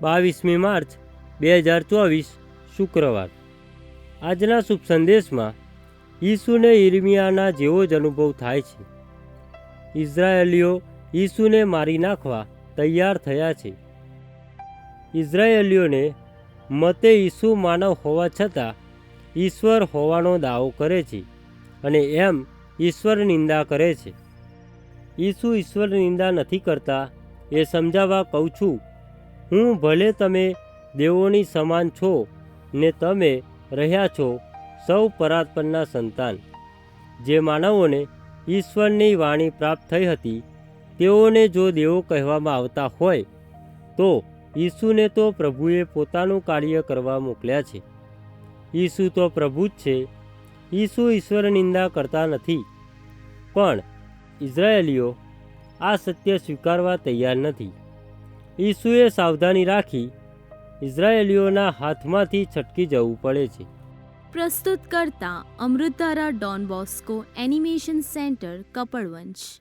બાવીસમી માર્ચ, બે હજાર ચોવીસ, શુક્રવાર. આજના શુભ સંદેશમાં ઈસુને ઇરમિયાના જેવો જ અનુભવ થાય છે. ઇઝરાયેલીઓ ઈસુને મારી નાખવા તૈયાર થયા છે. ઇઝરાયેલીઓને મતે ઈસુ માનવ હોવા છતાં ઈશ્વર હોવાનો દાવો કરે છે અને એમ ઈશ્વર નિંદા કરે છે. ઈસુ ઈશ્વર નિંદા નથી કરતા એ સમજાવવા કહું છું હું ભલે તમે દેવોની સમાન છો ને તમે રહ્યા છો, સૌ પરાત્પરના સંતાન. જે માનવોને ઈશ્વરની વાણી પ્રાપ્ત થઈ હતી, તેઓને જો દેવો કહેવામાં આવતા હોય, તો ઈસુને તો પ્રભુએ પોતાનું કાર્ય કરવા મોકલ્યા છે. ઈસુ તો પ્રભુ જ છે. ઈસુ ઈશ્વર નિંદા કરતા નથી. પણ ઇઝરાયેલીઓ આ સત્ય સ્વીકારવા તૈયાર નથી. ઈસુએ સાવધાની રાખી ઇઝરાયેલીઓના હાથમાંથી છટકી જવું પડે છે. પ્રસ્તુત કરતા Amritdhara Don Bosco animation centre, Kapadvanj.